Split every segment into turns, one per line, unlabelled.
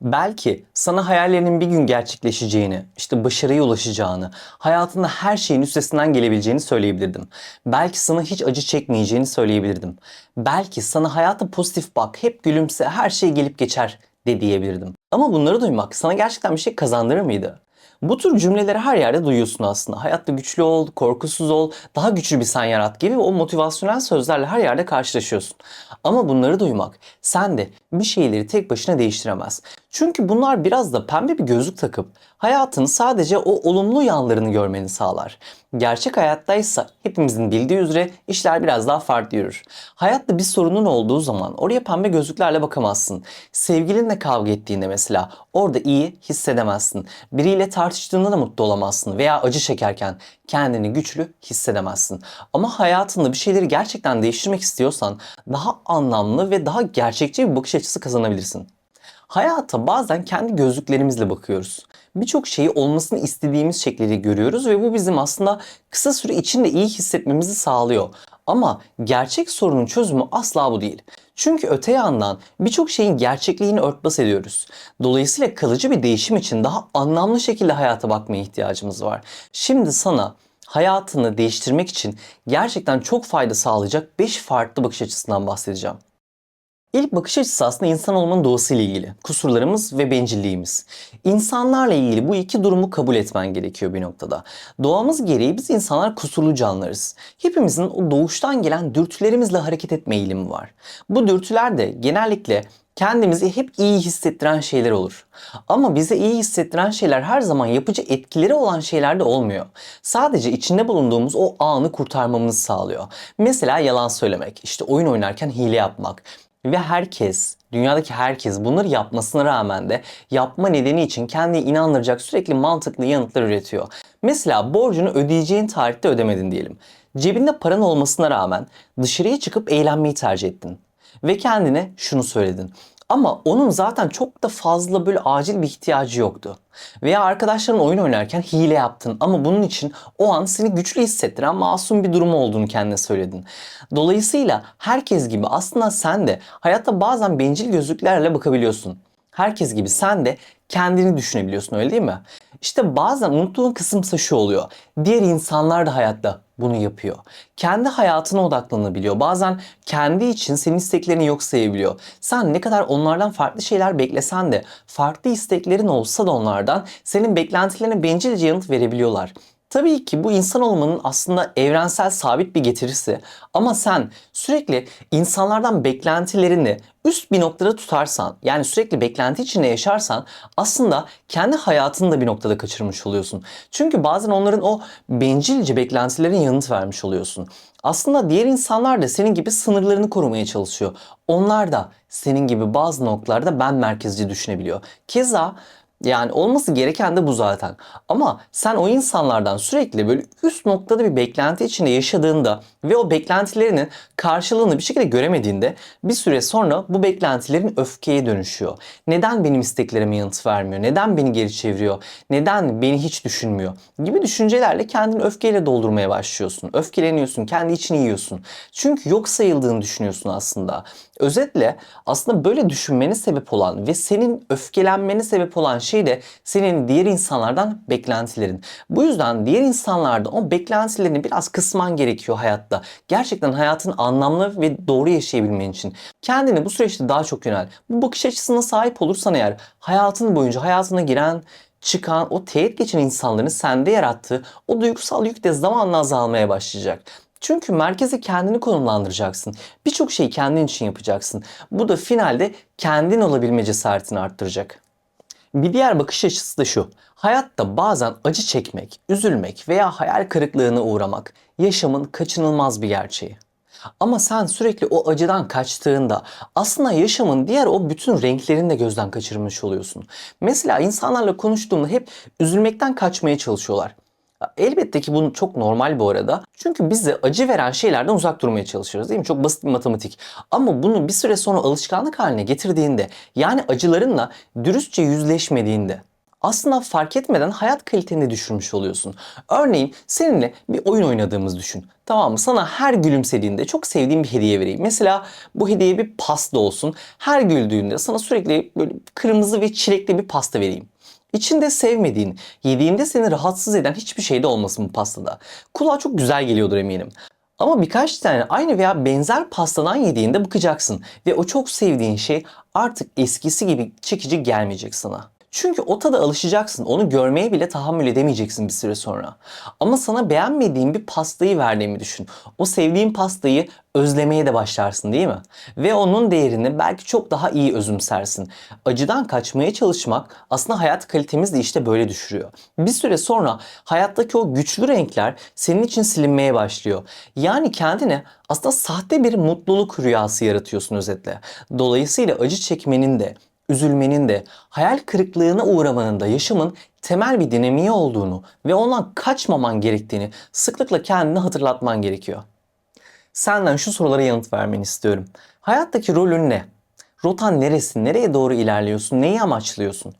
Belki sana hayallerinin bir gün gerçekleşeceğini, işte başarıya ulaşacağını, hayatında her şeyin üstesinden gelebileceğini söyleyebilirdim. Belki sana hiç acı çekmeyeceğini söyleyebilirdim. Belki sana hayata pozitif bak, hep gülümse, her şey gelip geçer de diyebilirdim. Ama bunları duymak sana gerçekten bir şey kazandırır mıydı? Bu tür cümleleri her yerde duyuyorsun aslında. Hayatta güçlü ol, korkusuz ol, daha güçlü bir sen yarat gibi o motivasyonel sözlerle her yerde karşılaşıyorsun. Ama bunları duymak sen de bir şeyleri tek başına değiştiremez. Çünkü bunlar biraz da pembe bir gözlük takıp hayatın sadece o olumlu yanlarını görmeni sağlar. Gerçek hayattaysa hepimizin bildiği üzere işler biraz daha farklı yürür. Hayatta bir sorunun olduğu zaman oraya pembe gözlüklerle bakamazsın. Sevgilinle kavga ettiğinde mesela orada iyi hissedemezsin. Biriyle tartıştığında da mutlu olamazsın veya acı çekerken kendini güçlü hissedemezsin. Ama hayatında bir şeyleri gerçekten değiştirmek istiyorsan daha anlamlı ve daha gerçekçi bir bakış açısı kazanabilirsin. Hayata bazen kendi gözlüklerimizle bakıyoruz. Birçok şeyi olmasını istediğimiz şekilde görüyoruz ve bu bizim aslında kısa süre içinde iyi hissetmemizi sağlıyor. Ama gerçek sorunun çözümü asla bu değil. Çünkü öte yandan birçok şeyin gerçekliğini örtbas ediyoruz. Dolayısıyla kalıcı bir değişim için daha anlamlı şekilde hayata bakmaya ihtiyacımız var. Şimdi sana hayatını değiştirmek için gerçekten çok fayda sağlayacak 5 farklı bakış açısından bahsedeceğim. İlk bakış açısı aslında insan olmanın doğasıyla ilgili. Kusurlarımız ve bencilliğimiz. İnsanlarla ilgili bu iki durumu kabul etmen gerekiyor bir noktada. Doğamız gereği biz insanlar kusurlu canlılarız. Hepimizin o doğuştan gelen dürtülerimizle hareket etme eğilimi var. Bu dürtüler de genellikle kendimizi hep iyi hissettiren şeyler olur. Ama bize iyi hissettiren şeyler her zaman yapıcı etkileri olan şeyler de olmuyor. Sadece içinde bulunduğumuz o anı kurtarmamızı sağlıyor. Mesela yalan söylemek, işte oyun oynarken hile yapmak, ve herkes, dünyadaki herkes bunları yapmasına rağmen de yapma nedeni için kendini inandıracak sürekli mantıklı yanıtlar üretiyor. Mesela borcunu ödeyeceğin tarihte ödemedin diyelim. Cebinde paran olmasına rağmen dışarıya çıkıp eğlenmeyi tercih ettin. Ve kendine şunu söyledin. Ama onun zaten çok da fazla böyle acil bir ihtiyacı yoktu. Veya arkadaşların oyun oynarken hile yaptın ama bunun için o an seni güçlü hissettiren masum bir durum olduğunu kendine söyledin. Dolayısıyla herkes gibi aslında sen de hayatta bazen bencil gözlüklerle bakabiliyorsun. Herkes gibi sen de kendini düşünebiliyorsun öyle değil mi? İşte bazen unuttuğun kısımsa şu oluyor. Diğer insanlar da hayatta bunu yapıyor. Kendi hayatına odaklanabiliyor. Bazen kendi için senin isteklerini yok sayabiliyor. Sen ne kadar onlardan farklı şeyler beklesen de farklı isteklerin olsa da onlardan senin beklentilerine bencilce yanıt verebiliyorlar. Tabii ki bu insan olmanın aslında evrensel sabit bir getirisi ama sen sürekli insanlardan beklentilerini üst bir noktada tutarsan yani sürekli beklenti içinde yaşarsan aslında kendi hayatını da bir noktada kaçırmış oluyorsun. Çünkü bazen onların o bencilce beklentilerine yanıt vermiş oluyorsun. Aslında diğer insanlar da senin gibi sınırlarını korumaya çalışıyor. Onlar da senin gibi bazı noktalarda ben merkezci düşünebiliyor. Keza yani olması gereken de bu zaten. Ama sen o insanlardan sürekli böyle üst noktada bir beklenti içinde yaşadığında ve o beklentilerinin karşılığını bir şekilde göremediğinde bir süre sonra bu beklentilerin öfkeye dönüşüyor. Neden benim isteklerime yanıt vermiyor? Neden beni geri çeviriyor? Neden beni hiç düşünmüyor? Gibi düşüncelerle kendini öfkeyle doldurmaya başlıyorsun. Öfkeleniyorsun, kendi içini yiyorsun. Çünkü yok sayıldığını düşünüyorsun aslında. Özetle aslında böyle düşünmene sebep olan ve senin öfkelenmene sebep olan şey de senin diğer insanlardan beklentilerin. Bu yüzden diğer insanlardan o beklentilerini biraz kısman gerekiyor hayatta. Gerçekten hayatın anlamlı ve doğru yaşayabilmen için. Kendini bu süreçte daha çok yönel. Bu bakış açısına sahip olursan eğer hayatın boyunca hayatına giren çıkan, o teğet geçen insanların sende yarattığı o duygusal yük de zamanla azalmaya başlayacak. Çünkü merkeze kendini konumlandıracaksın. Birçok şeyi kendin için yapacaksın. Bu da finalde kendin olabilme cesaretini arttıracak. Bir diğer bakış açısı da şu. Hayatta bazen acı çekmek, üzülmek veya hayal kırıklığına uğramak yaşamın kaçınılmaz bir gerçeği. Ama sen sürekli o acıdan kaçtığında aslında yaşamın diğer o bütün renklerini de gözden kaçırmış oluyorsun. Mesela insanlarla konuştuğumda hep üzülmekten kaçmaya çalışıyorlar. Elbette ki bu çok normal bu arada. Çünkü bize acı veren şeylerden uzak durmaya çalışıyoruz değil mi? Çok basit bir matematik. Ama bunu bir süre sonra alışkanlık haline getirdiğinde yani acılarınla dürüstçe yüzleşmediğinde aslında fark etmeden hayat kaliteni düşürmüş oluyorsun. Örneğin seninle bir oyun oynadığımızı düşün. Tamam mı? Sana her gülümsediğinde çok sevdiğim bir hediye vereyim. Mesela bu hediye bir pasta olsun. Her güldüğünde sana sürekli böyle kırmızı ve çilekli bir pasta vereyim. İçinde sevmediğin, yediğinde seni rahatsız eden hiçbir şey de olmasın bu pastada. Kulağa çok güzel geliyordur eminim. Ama birkaç tane aynı veya benzer pastadan yediğinde bıkacaksın ve o çok sevdiğin şey artık eskisi gibi çekici gelmeyecek sana. Çünkü o tada alışacaksın. Onu görmeye bile tahammül edemeyeceksin bir süre sonra. Ama sana beğenmediğin bir pastayı verdiğimi düşün. O sevdiğin pastayı özlemeye de başlarsın değil mi? Ve onun değerini belki çok daha iyi özümsersin. Acıdan kaçmaya çalışmak aslında hayat kalitemizi de işte böyle düşürüyor. Bir süre sonra hayattaki o güçlü renkler senin için silinmeye başlıyor. Yani kendine aslında sahte bir mutluluk rüyası yaratıyorsun özetle. Dolayısıyla acı çekmenin de üzülmenin de, hayal kırıklığına uğramanın da yaşamın temel bir dinamiği olduğunu ve ondan kaçmaman gerektiğini sıklıkla kendine hatırlatman gerekiyor. Senden şu sorulara yanıt vermeni istiyorum. Hayattaki rolün ne? Rotan neresi? Nereye doğru ilerliyorsun? Neyi amaçlıyorsun?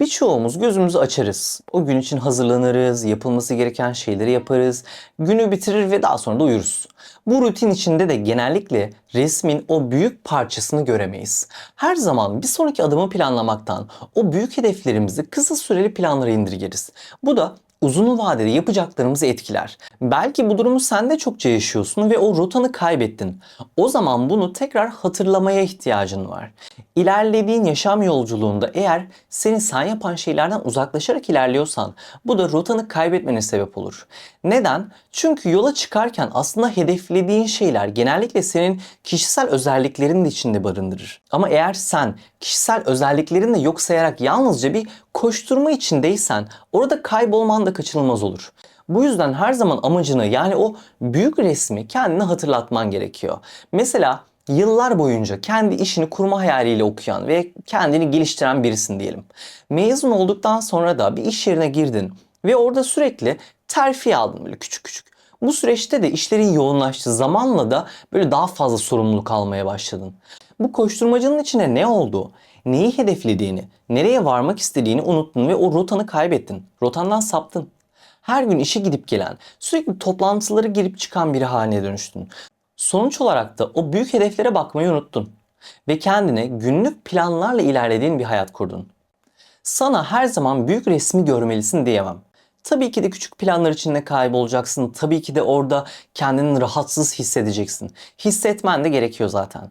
Birçoğumuz gözümüzü açarız. O gün için hazırlanırız, yapılması gereken şeyleri yaparız, günü bitirir ve daha sonra da uyuruz. Bu rutin içinde de genellikle resmin o büyük parçasını göremeyiz. Her zaman bir sonraki adımı planlamaktan o büyük hedeflerimizi kısa süreli planlara indirgeriz. Bu da uzun vadede yapacaklarımızı etkiler. Belki bu durumu sen de çokça yaşıyorsun ve o rotanı kaybettin. O zaman bunu tekrar hatırlamaya ihtiyacın var. İlerlediğin yaşam yolculuğunda eğer seni sen yapan şeylerden uzaklaşarak ilerliyorsan bu da rotanı kaybetmene sebep olur. Neden? Çünkü yola çıkarken aslında hedeflediğin şeyler genellikle senin kişisel özelliklerin de içinde barındırır. Ama eğer sen kişisel özelliklerini yok sayarak yalnızca bir koşturma içindeysen orada kaybolman da kaçınılmaz olur. Bu yüzden her zaman amacını yani o büyük resmi kendine hatırlatman gerekiyor. Mesela yıllar boyunca kendi işini kurma hayaliyle okuyan ve kendini geliştiren birisin diyelim. Mezun olduktan sonra da bir iş yerine girdin ve orada sürekli terfi aldın böyle küçük küçük. Bu süreçte de işlerin yoğunlaştı. Zamanla da böyle daha fazla sorumluluk almaya başladın. Bu koşturmacının içine ne oldu? Neyi hedeflediğini, nereye varmak istediğini unuttun ve o rotanı kaybettin. Rotandan saptın. Her gün işe gidip gelen, sürekli toplantılara girip çıkan biri haline dönüştün. Sonuç olarak da o büyük hedeflere bakmayı unuttun ve kendine günlük planlarla ilerlediğin bir hayat kurdun. Sana her zaman büyük resmi görmelisin diyemem. Tabii ki de küçük planlar içinde kaybolacaksın. Tabii ki de orada kendini rahatsız hissedeceksin. Hissetmen de gerekiyor zaten.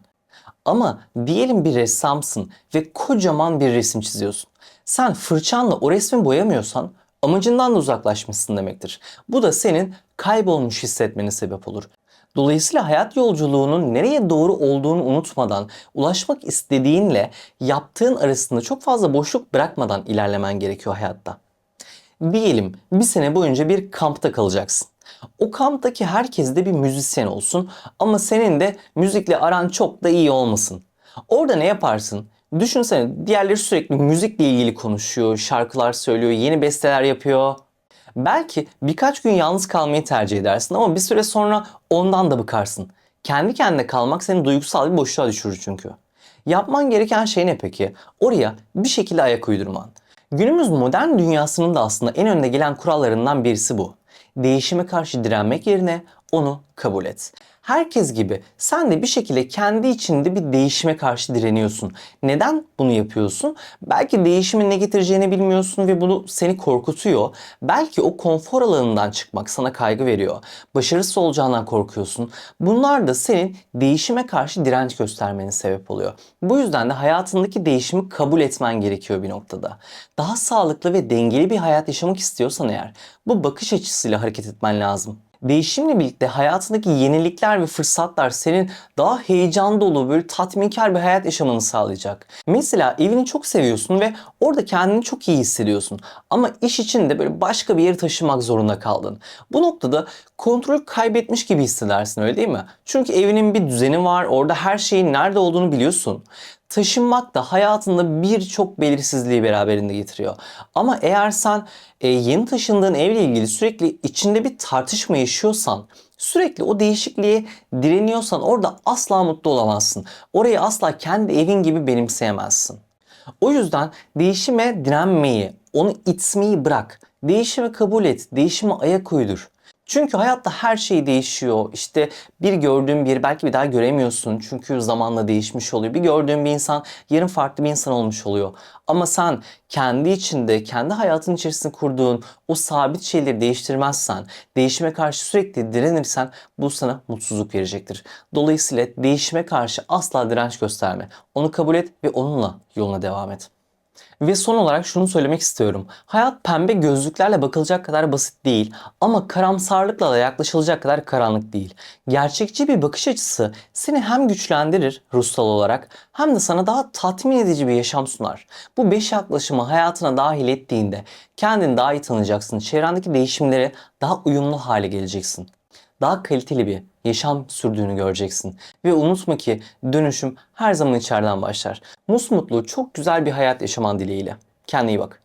Ama diyelim bir ressamsın ve kocaman bir resim çiziyorsun. Sen fırçanla o resmi boyamıyorsan amacından da uzaklaşmışsın demektir. Bu da senin kaybolmuş hissetmene sebep olur. Dolayısıyla hayat yolculuğunun nereye doğru olduğunu unutmadan, ulaşmak istediğinle yaptığın arasında çok fazla boşluk bırakmadan ilerlemen gerekiyor hayatta. Diyelim bir sene boyunca bir kampta kalacaksın. O kamptaki herkes de bir müzisyen olsun ama senin de müzikle aran çok da iyi olmasın. Orada ne yaparsın? Düşünsene diğerleri sürekli müzikle ilgili konuşuyor, şarkılar söylüyor, yeni besteler yapıyor. Belki birkaç gün yalnız kalmayı tercih edersin ama bir süre sonra ondan da bıkarsın. Kendi kendine kalmak seni duygusal bir boşluğa düşürür çünkü. Yapman gereken şey ne peki? Oraya bir şekilde ayak uydurman. Günümüz modern dünyasının da aslında en önde gelen kurallarından birisi bu. Değişime karşı direnmek yerine onu kabul et. Herkes gibi sen de bir şekilde kendi içinde bir değişime karşı direniyorsun. Neden bunu yapıyorsun? Belki değişimin ne getireceğini bilmiyorsun ve bunu seni korkutuyor. Belki o konfor alanından çıkmak sana kaygı veriyor. Başarısız olacağından korkuyorsun. Bunlar da senin değişime karşı direnç göstermenin sebep oluyor. Bu yüzden de hayatındaki değişimi kabul etmen gerekiyor bir noktada. Daha sağlıklı ve dengeli bir hayat yaşamak istiyorsan eğer bu bakış açısıyla hareket etmen lazım. Değişimle birlikte hayatındaki yenilikler ve fırsatlar senin daha heyecan dolu, böyle tatminkar bir hayat yaşamanı sağlayacak. Mesela evini çok seviyorsun ve orada kendini çok iyi hissediyorsun. Ama iş için de böyle başka bir yere taşımak zorunda kaldın. Bu noktada kontrol kaybetmiş gibi hissedersin öyle değil mi? Çünkü evinin bir düzeni var, orada her şeyin nerede olduğunu biliyorsun. Taşınmak da hayatında birçok belirsizliği beraberinde getiriyor. Ama eğer sen e, yeni taşındığın evle ilgili sürekli içinde bir tartışma yaşıyorsan, sürekli o değişikliğe direniyorsan orada asla mutlu olamazsın. Orayı asla kendi evin gibi benimseyemezsin. O yüzden değişime direnmeyi, onu itmeyi bırak. Değişimi kabul et, değişime ayak uydur. Çünkü hayatta her şey değişiyor. İşte bir gördüğün bir belki bir daha göremiyorsun. Çünkü zamanla değişmiş oluyor. Bir gördüğün bir insan yarın farklı bir insan olmuş oluyor. Ama sen kendi içinde, kendi hayatın içerisinde kurduğun o sabit şeyleri değiştirmezsen, değişime karşı sürekli direnirsen bu sana mutsuzluk verecektir. Dolayısıyla değişime karşı asla direnç gösterme. Onu kabul et ve onunla yoluna devam et. Ve son olarak şunu söylemek istiyorum. Hayat pembe gözlüklerle bakılacak kadar basit değil ama karamsarlıkla da yaklaşılacak kadar karanlık değil. Gerçekçi bir bakış açısı seni hem güçlendirir ruhsal olarak hem de sana daha tatmin edici bir yaşam sunar. Bu beş yaklaşımı hayatına dahil ettiğinde kendini daha iyi tanıyacaksın. Çevrendeki değişimlere daha uyumlu hale geleceksin daha kaliteli bir yaşam sürdüğünü göreceksin. Ve unutma ki dönüşüm her zaman içeriden başlar. Musmutlu, çok güzel bir hayat yaşaman dileğiyle. Kendine iyi bak.